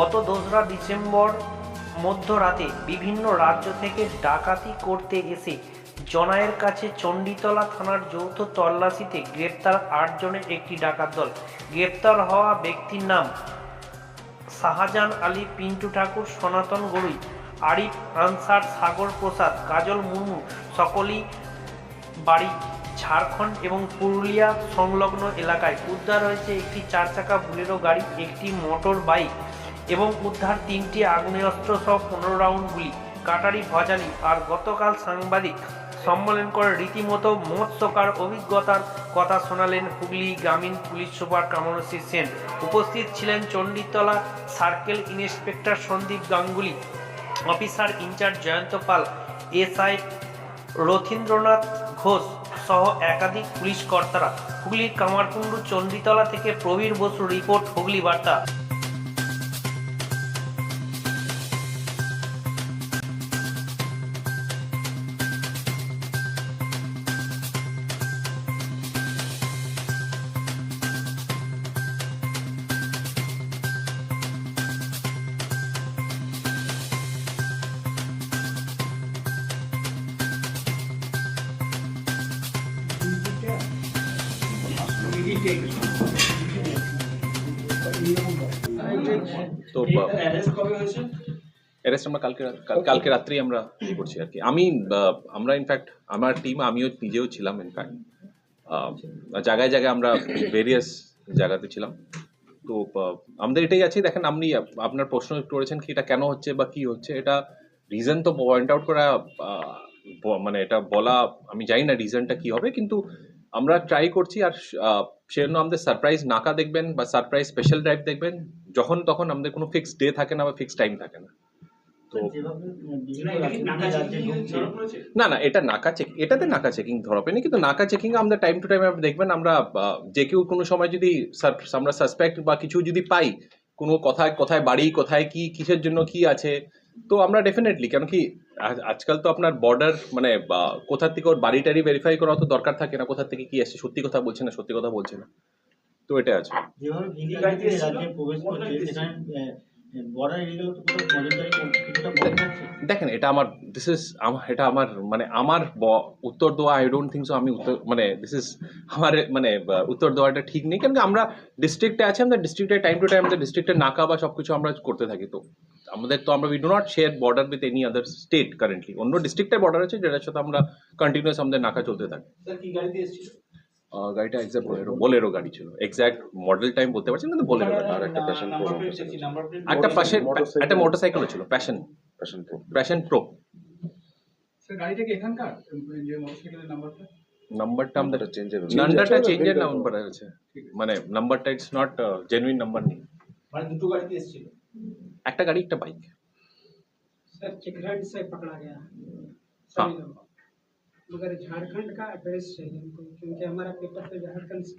গত দোসরা ডিসেম্বর মধ্যরাতে বিভিন্ন রাজ্য থেকে ডাকাতি করতে এসে জনায়ের কাছে চণ্ডীতলা থানার যৌথ তল্লাশিতে গ্রেপ্তার আটজনের একটি ডাকাত দল। গ্রেপ্তার হওয়া ব্যক্তির নাম শাহজাহান আলী, পিন্টু ঠাকুর, সনাতন গড়ুই আরিফ আনসার, সাগর প্রসাদ, কাজল মুর্মু সকলেই বাড়ি ঝাড়খণ্ড এবং পুরুলিয়া সংলগ্ন এলাকায়। উদ্ধার হয়েছে একটি চার চাকা বুলেরো গাড়ি, একটি মোটর বাইক এবং উদ্ধার তিনটি আগ্নেয়াস্ত্র সহ পনেরো রাউন্ড গুলি। কাটারি ভজালি আর গতকাল সাংবাদিক সম্মেলন করে রীতিমতো মৎস্যকার অভিজ্ঞতার কথা শোনালেন হুগলি গ্রামীণ পুলিশ সুপার কামরসী সেন। উপস্থিত ছিলেন Chanditala circle inspector Sandip Ganguly, officer in charge Jayanta Pal, SI Rathindranath Ghosh সহ একাধিক পুলিশ কর্তারা। হুগলির কামারকুণ্ডু চণ্ডীতলা থেকে প্রবীর বসু রিপোর্ট, হুগলি বার্তা। তো অ্যারেস্ট আমরা কালকে কালকে রাত্রেই আমরা করছি আর কি। আমি আমরা ইনফ্যাক্ট আমার টিম আমিও নিজেও ছিলাম ইনফ্যাক্ট জায়গায় জায়গায় আমরা ভেরিয়াস জায়গাতে ছিলাম। তো আমাদের এটাই আছে, দেখেন আপনি, আপনার প্রশ্ন করেছেন কি এটা কেন হচ্ছে বা কি হচ্ছে, এটা রিজন তো পয়েন্ট আউট করা মানে এটা বলা, আমি জানি না রিজনটা কি হবে, কিন্তু আমরা ট্রাই করছি আর সেজন্য আমাদের সারপ্রাইজ নাকা দেখবেন বা সারপ্রাইজ স্পেশাল ড্রাইভ দেখবেন যখন তখন আমাদের কোনো ফিক্সড ডে থাকে না বা ফিক্সড টাইম থাকে না। তো রাজ্যে ঢুকছে না না এটা নাকা চেক এটাতে নাকা চেকিং ধরা পড়েনি কিন্তু নাকা চেকিং আমরা টাইম টু টাইম দেখবেন আমরা যে কেউ কোনো সময় যদি আমরা সাসপেক্ট বা কিছু যদি পাই কোনো কোথায় কোথায় বাড়ি কোথায় কি কিসের জন্য কি আছে তো আমরা ডেফিনেটলি কেন কি আজকাল তো আপনার বর্ডার মানে কোথা থেকে ওর বাড়ি টাড়ি ভেরিফাই করা তো দরকার থাকে না কোথা থেকে কি আসছে সত্যি কথা বলছে না সত্যি কথা বলছে না। তো এটা আছে। যেভাবে রাজ্যে প্রবেশ করছে সেখানে দেখেন এটা আমার দিস ইজ এটা আমার মানে আমার ব- উত্তর দেওয়া আই ডোন্ট থিঙ্ক সো আমি উত্তর মানে দিস ইজ আমার মানে উত্তর দেওয়াটা ঠিক নেই। কেন আমরা ডিস্ট্রিক্টে আছি আমাদের ডিস্ট্রিক্টে টাইম টু টাইম আমাদের ডিস্ট্রিক্টের নাকা বা সব কিছু আমরা করতে থাকি তো। আমাদের তো আমরা we do not share border with any other state currently অন্য ডিস্ট্রিক্টের বর্ডার আছে যেটার সাথে আমরা কন্টিনিউয়াস আমাদের নাকা চলতে থাকে। স্যার কি গাড়িতে এসেছিল? আহ, গাড়িটা এক্সাক্ট বোলেরো বোলেরো গাড়ি ছিল। এক্সাক্ট মডেল টাইম বলতে পারছি না কিন্তু বোলেরো আর একটা প্যাশন প্লেট একটা পাশে একটা মোটরসাইকেলও ছিল Passion Passion Pro Passion Pro sir গাড়িটা কি এখানকার? যে মোটরসাইকেলের নাম্বারটা নাম্বারটা আমাদের চেঞ্জের নাম্বারটা চেঞ্জের নাম্বার আছে মানে নাম্বারটা ইটস নট জেনুইন নাম্বার নেই। মানে দুটো গাড়িতে এসেছিল? একটা গাড়ি একটা বাইক सर चिकराट से पकड़ा गया हाँ। सभी लोग मगर झारखंड का एड्रेस चाहिए हमको क्योंकि हमारा पेपर तो झारखंड से